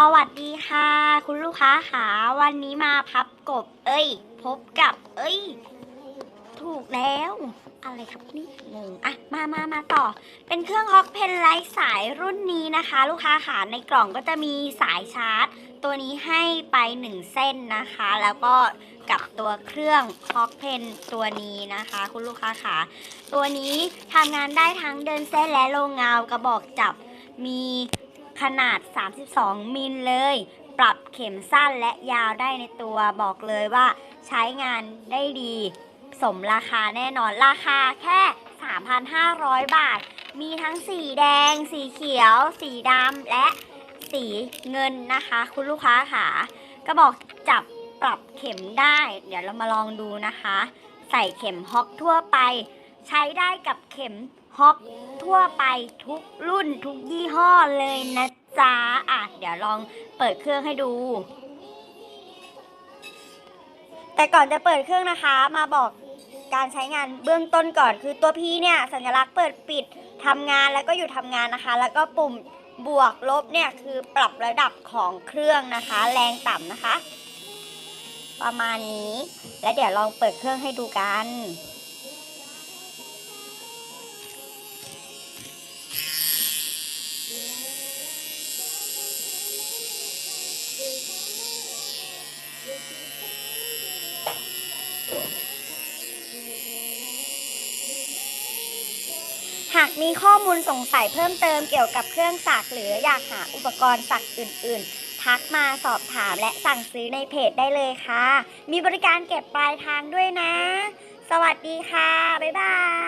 สวัสดีค่ะ คุณลูกค้าค่ะวันนี้มาพับกบ เอ้ย พบกับ เอ้ย ถูกแล้ว อะไรครับนี่งงอะมามามาต่อ เป็นเครื่องฮอกเพนไร้สายรุ่นนี้นะคะ ลูกค้าค่ะในกล่องก็จะมีสายชาร์จ ตัวนี้ให้ไปหนึ่งเส้นนะคะ แล้วก็กับตัวเครื่องฮอกเพนตัวนี้นะคะ คุณลูกค้าค่ะตัวนี้ทำงานได้ทั้งเดินเส้นและโลงเงากระบอกจับมี ขนาด 32 มิลเลย ปรับเข็มสั้นและยาวได้ในตัวบอกเลยว่าใช้งานได้ดี สมราคาแน่นอนราคาแค่ 3,500 บาท มีทั้งสีแดง สีเขียว สีดำและสีเงินนะคะ คุณลูกค้าค่ะกระบอกจับปรับเข็มได้ เดี๋ยวเรามาลองดูนะคะ ใส่เข็มฮอกทั่วไป ใช้ได้กับเข็มฮอกทั่วไปทุกรุ่นทุกยี่ห้อเลยนะจ๊ะอะเดี๋ยวลองเปิดเครื่องให้ดู แต่ก่อนจะเปิดเครื่องนะคะมาบอกการใช้งานเบื้องต้นก่อนคือตัวพีเนี่ยสัญลักษณ์เปิดปิดทำงานแล้วก็อยู่ทำงานนะคะ แล้วก็ปุ่มบวกลบเนี่ยคือปรับระดับของเครื่องนะคะ แรงต่ำนะคะ ประมาณนี้ และเดี๋ยวลองเปิดเครื่องให้ดูกันากมีข้อมูลสงสัยเพิ่มเติมเกี่ยวกับเครื่องสักหรืออยากหาอุปกรณ์สักอื่น ๆ ทักมาสอบถามและสั่งซื้อในเพจได้เลยค่ะ มีบริการเก็บปลายทางด้วยนะ สวัสดีค่ะ บ๊ายบาย